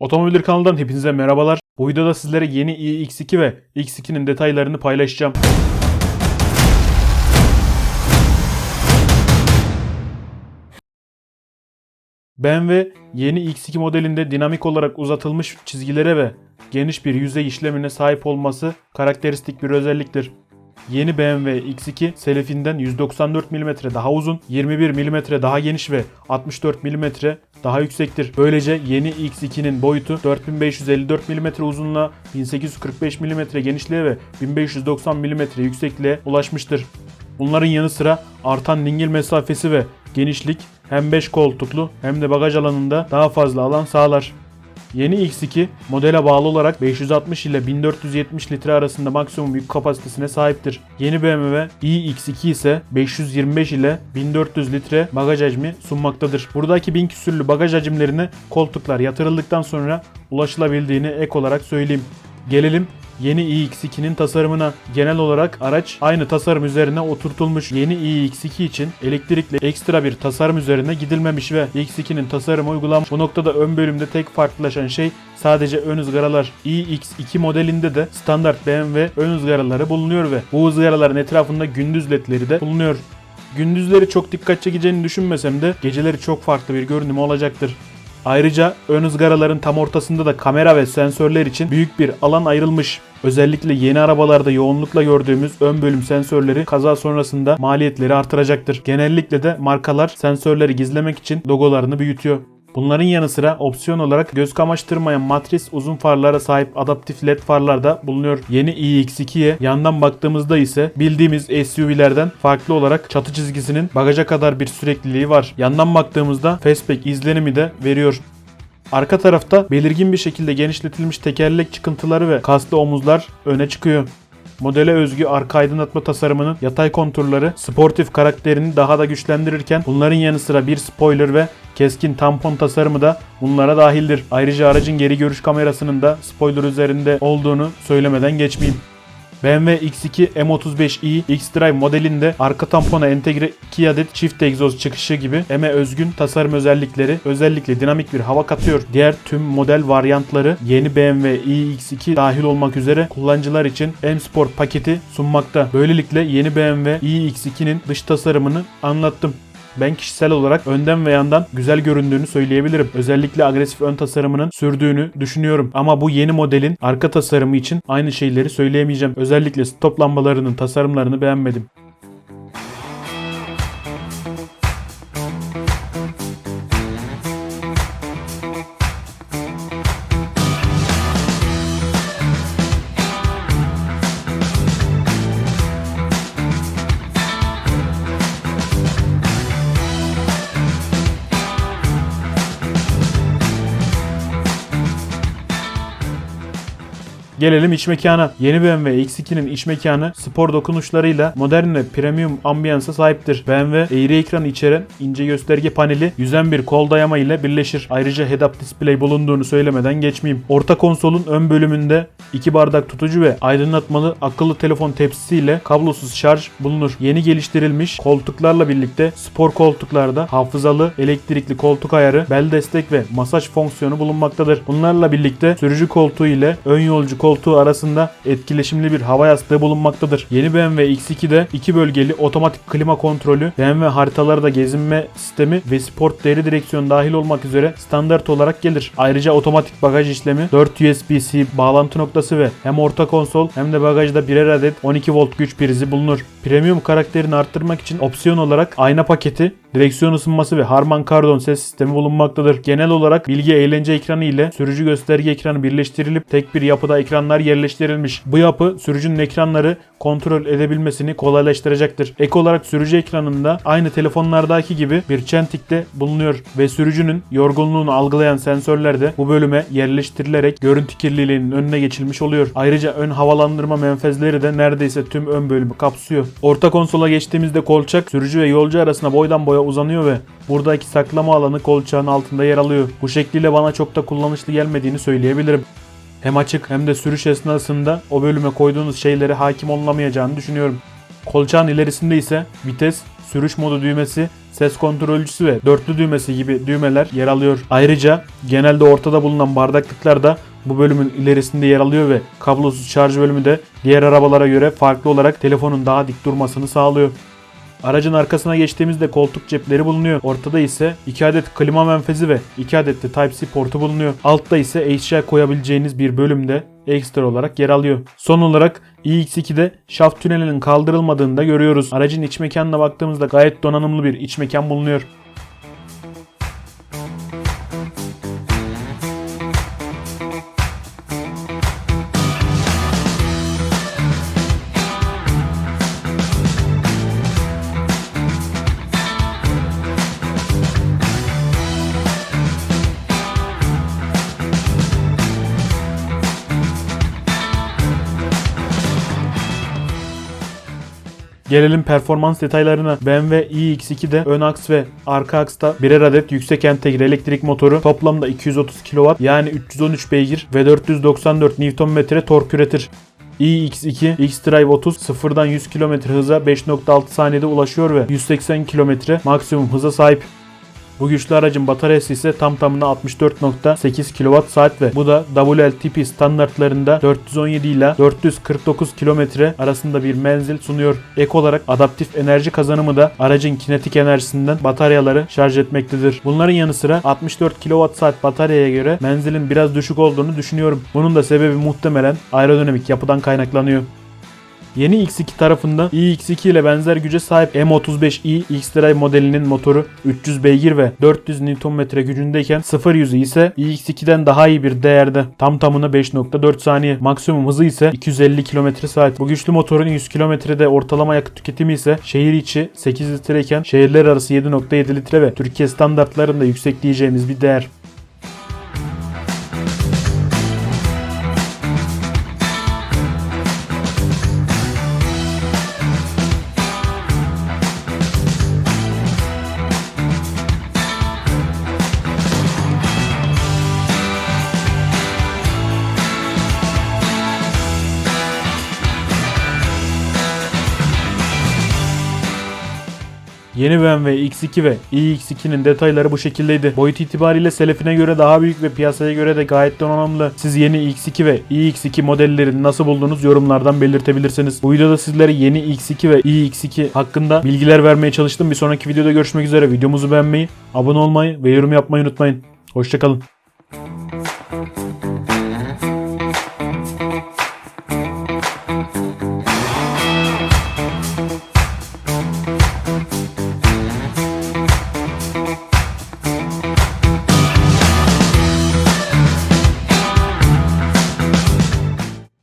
Otomobil kanalından hepinize merhabalar. Bu videoda sizlere yeni iX2 ve X2'nin detaylarını paylaşacağım. BMW yeni X2 modelinde dinamik olarak uzatılmış çizgilere ve geniş bir yüzey işlemine sahip olması karakteristik bir özelliktir. Yeni BMW X2 Selefinden 194 mm daha uzun, 21 mm daha geniş ve 64 mm daha yüksektir. Böylece yeni X2'nin boyutu 4554 mm uzunluğa, 1845 mm genişliğe ve 1590 mm yüksekliğe ulaşmıştır. Bunların yanı sıra artan dingil mesafesi ve genişlik hem 5 koltuklu hem de bagaj alanında daha fazla alan sağlar. Yeni X2 modele bağlı olarak 560 ile 1470 litre arasında maksimum yük kapasitesine sahiptir. Yeni BMW iX2 ise 525 ile 1400 litre bagaj hacmi sunmaktadır. Buradaki 1000 küsürlü bagaj hacimlerine koltuklar yatırıldıktan sonra ulaşılabildiğini ek olarak söyleyeyim. Gelelim yeni iX2'nin tasarımına. Genel olarak araç aynı tasarım üzerine oturtulmuş. Yeni iX2 için elektrikli ekstra bir tasarım üzerine gidilmemiş ve X2'nin tasarımı uygulanmış. Bu noktada ön bölümde tek farklılaşan şey sadece ön ızgaralar. iX2 modelinde de standart BMW ön ızgaraları bulunuyor ve bu ızgaraların etrafında gündüz ledleri de bulunuyor. Gündüzleri çok dikkat çekeceğini düşünmesem de geceleri çok farklı bir görünümü olacaktır. Ayrıca ön ızgaraların tam ortasında da kamera ve sensörler için büyük bir alan ayrılmış. Özellikle yeni arabalarda yoğunlukla gördüğümüz ön bölüm sensörleri kaza sonrasında maliyetleri artıracaktır. Genellikle de markalar sensörleri gizlemek için logolarını büyütüyor. Bunların yanı sıra opsiyon olarak göz kamaştırmayan matris uzun farlara sahip adaptif led farlar da bulunuyor. Yeni iX2'ye yandan baktığımızda ise bildiğimiz SUV'lerden farklı olarak çatı çizgisinin bagaja kadar bir sürekliliği var. Yandan baktığımızda fastback izlenimi de veriyor. Arka tarafta belirgin bir şekilde genişletilmiş tekerlek çıkıntıları ve kaslı omuzlar öne çıkıyor. Modele özgü arka aydınlatma tasarımının yatay konturları sportif karakterini daha da güçlendirirken bunların yanı sıra bir spoiler ve keskin tampon tasarımı da bunlara dahildir. Ayrıca aracın geri görüş kamerasının da spoiler üzerinde olduğunu söylemeden geçmeyeyim. BMW X2 M35i X-Drive modelinde arka tampona entegre 2 adet çift egzoz çıkışı gibi M'e özgün tasarım özellikleri özellikle dinamik bir hava katıyor. Diğer tüm model varyantları yeni BMW iX2 dahil olmak üzere kullanıcılar için M Sport paketi sunmakta. Böylelikle yeni BMW iX2'nin dış tasarımını anlattım. Ben kişisel olarak önden ve yandan güzel göründüğünü söyleyebilirim. Özellikle agresif ön tasarımının sürdüğünü düşünüyorum. Ama bu yeni modelin arka tasarımı için aynı şeyleri söyleyemeyeceğim. Özellikle stop lambalarının tasarımlarını beğenmedim. Gelelim iç mekana. Yeni BMW X2'nin iç mekanı spor dokunuşlarıyla modern ve premium ambiyansa sahiptir. BMW eğri ekran içeren ince gösterge paneli yüzen bir kol dayama ile birleşir. Ayrıca head-up display bulunduğunu söylemeden geçmeyeyim. Orta konsolun ön bölümünde iki bardak tutucu ve aydınlatmalı akıllı telefon tepsisiyle kablosuz şarj bulunur. Yeni geliştirilmiş koltuklarla birlikte spor koltuklarda hafızalı elektrikli koltuk ayarı, bel destek ve masaj fonksiyonu bulunmaktadır. Bunlarla birlikte sürücü koltuğu ile ön yolcu koltuğu arasında etkileşimli bir hava yastığı bulunmaktadır. Yeni BMW X2'de iki bölgeli otomatik klima kontrolü, BMW haritalarda gezinme sistemi ve sport deri direksiyon dahil olmak üzere standart olarak gelir. Ayrıca otomatik bagaj işlemi, 4 USB-C bağlantı noktası ve hem orta konsol hem de bagajda birer adet 12 volt güç prizi bulunur. Premium karakterini arttırmak için opsiyon olarak ayna paketi, direksiyon ısınması ve Harman Kardon ses sistemi bulunmaktadır. Genel olarak bilgi eğlence ekranı ile sürücü gösterge ekranı birleştirilip tek bir yapıda ekranlar yerleştirilmiş. Bu yapı sürücünün ekranları kontrol edebilmesini kolaylaştıracaktır. Ek olarak sürücü ekranında aynı telefonlardaki gibi bir çentik de bulunuyor ve sürücünün yorgunluğunu algılayan sensörler de bu bölüme yerleştirilerek görüntü kirliliğinin önüne geçilmiş oluyor. Ayrıca ön havalandırma menfezleri de neredeyse tüm ön bölümü kapsıyor. Orta konsola geçtiğimizde kolçak sürücü ve yolcu arasında boydan boya uzanıyor ve buradaki saklama alanı kolçağın altında yer alıyor. Bu şekliyle bana çok da kullanışlı gelmediğini söyleyebilirim. Hem açık hem de sürüş esnasında o bölüme koyduğunuz şeylere hakim olunamayacağını düşünüyorum. Kolçağın ilerisinde ise vites, sürüş modu düğmesi, ses kontrolcüsü ve dörtlü düğmesi gibi düğmeler yer alıyor. Ayrıca genelde ortada bulunan bardaklıklar da bu bölümün ilerisinde yer alıyor ve kablosuz şarj bölümü de diğer arabalara göre farklı olarak telefonun daha dik durmasını sağlıyor. Aracın arkasına geçtiğimizde koltuk cepleri bulunuyor. Ortada ise 2 adet klima menfezi ve 2 adet de Type-C portu bulunuyor. Altta ise HDMI koyabileceğiniz bir bölümde ekstra olarak yer alıyor. Son olarak iX2'de şaft tünelinin kaldırılmadığını da görüyoruz. Aracın iç mekanına baktığımızda gayet donanımlı bir iç mekan bulunuyor. Gelelim performans detaylarına. BMW iX2'de ön aks ve arka aksta birer adet yüksek entegre elektrik motoru toplamda 230 kW yani 313 beygir ve 494 Nm tork üretir. iX2 X-Drive 30 sıfırdan 100 km hıza 5.6 saniyede ulaşıyor ve 180 km maksimum hıza sahip. Bu güçlü aracın bataryası ise tam tamına 64.8 kWh ve bu da WLTP standartlarında 417 ile 449 km arasında bir menzil sunuyor. Ek olarak adaptif enerji kazanımı da aracın kinetik enerjisinden bataryaları şarj etmektedir. Bunların yanı sıra 64 kWh bataryaya göre menzilin biraz düşük olduğunu düşünüyorum. Bunun da sebebi muhtemelen aerodinamik yapıdan kaynaklanıyor. Yeni X2 tarafında iX2 ile benzer güce sahip M35i X-Drive modelinin motoru 300 beygir ve 400 Nm gücündeyken 0 yüzü ise iX2'den daha iyi bir değerde. Tam tamına 5.4 saniye. Maksimum hızı ise 250 km saat. Bu güçlü motorun 100 kilometrede ortalama yakıt tüketimi ise şehir içi 8 litre iken şehirler arası 7.7 litre ve Türkiye standartlarında yüksek diyeceğimiz bir değer. Yeni BMW X2 ve iX2'nin detayları bu şekildeydi. Boyut itibariyle selefine göre daha büyük ve piyasaya göre de gayet donanımlı. Siz yeni X2 ve iX2 modellerini nasıl buldunuz yorumlardan belirtebilirsiniz. Bu videoda sizlere yeni X2 ve iX2 hakkında bilgiler vermeye çalıştım. Bir sonraki videoda görüşmek üzere. Videomuzu beğenmeyi, abone olmayı ve yorum yapmayı unutmayın. Hoşçakalın.